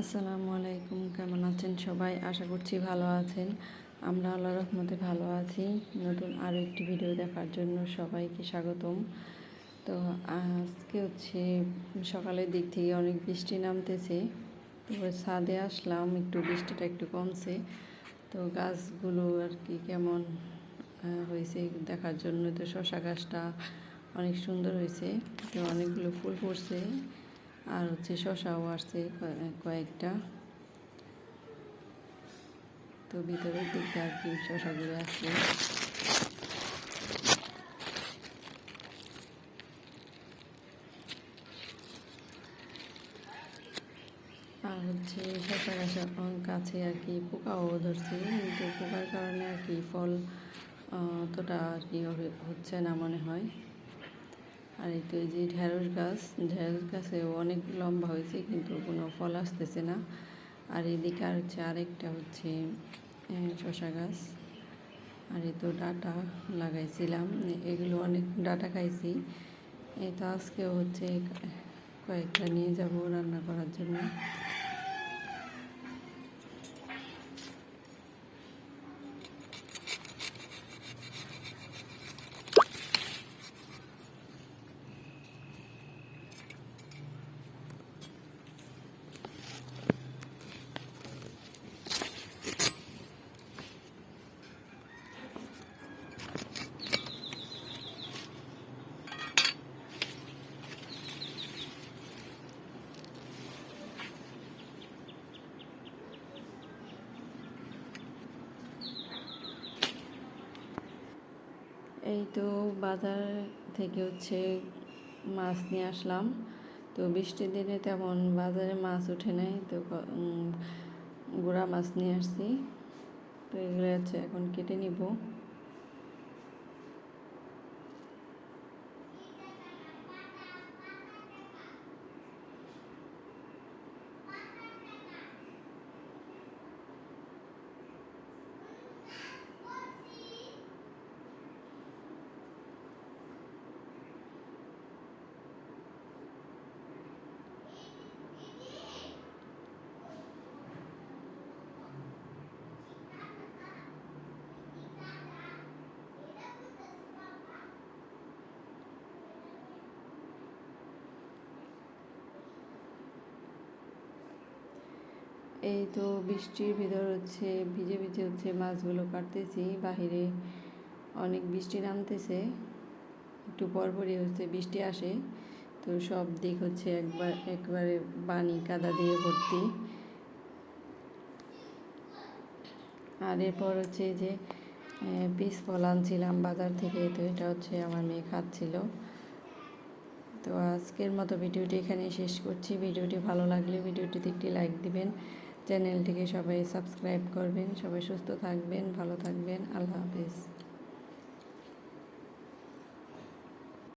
আসসালামু আলাইকুম, কেমন আছেন সবাই? আশা করছি ভালো আছেন। আমরা আল্লাহ রহমতে ভালো আছি। নতুন আরও একটি ভিডিও দেখার জন্য সবাইকে স্বাগতম। তো আজকে হচ্ছে সকালের দিক থেকে অনেক বৃষ্টি নামতেছে। তো ছাদে আসলাম, একটু বৃষ্টিটা একটু কমছে। তো গাছগুলো আর কি কেমন হয়েছে দেখার জন্য। তো শশা গাছটা অনেক সুন্দর হয়েছে। তো অনেকগুলো ফুল পড়ছে আর হচ্ছে শশাও আসছে কয়েকটা। তো ভিতরের দিকটা আর কি শশাগুলো আসছে। আর হচ্ছে শশা গাছের কাছে আর কি পোকাও ধরছে, কিন্তু পোকার কারণে আর কি ফল অতটা আর কি হচ্ছে না মনে হয়। আর এই তো এই যে ঢেঁড়স গাছ, ঢেঁড়স গাছে অনেক লম্বা হয়েছে কিন্তু কোনো ফল আসতেছে না। আর এদিকে আর হচ্ছে আরেকটা হচ্ছে শশা গাছ। আর এই তো ডাটা লাগাইছিলাম, এগুলো অনেক ডাটা খাইছি। এই তো আজকেও হচ্ছে কয়েকটা নিয়ে যাব রান্না করার জন্য। এই তো বাজার থেকে হচ্ছে মাছ নিয়ে আসলাম। তো বৃষ্টির দিনে তেমন বাজারে মাছ উঠে নাই, তো গোড়া মাছ নিয়ে আসছি। তো এগুলো হচ্ছে এখন কেটে নিব। এই তো বৃষ্টির ভিতর হচ্ছে, ভিজে ভিজে হচ্ছে মাছগুলো কাটতেছি। বাহিরে অনেক বৃষ্টি নামতেছে, একটু পরপরই হচ্ছে বৃষ্টি আসে। তো সব দিক হচ্ছে একবার, একবারে পানি কাদা দিয়ে ভর্তি। আর এরপর হচ্ছে যে পিস ফল আনছিলাম বাজার থেকে, তো এটা হচ্ছে আমার মেয়ে খাচ্ছিল। তো আজকের মতো ভিডিওটি এখানে শেষ করছি। ভিডিওটি ভালো লাগলে ভিডিওটিতে একটি লাইক দিবেন। চ্যানেলটিকে সবাই সাবস্ক্রাইব করবেন সবাই সুস্থ থাকবেন ভালো থাকবেন আল্লাহ হাফেজ।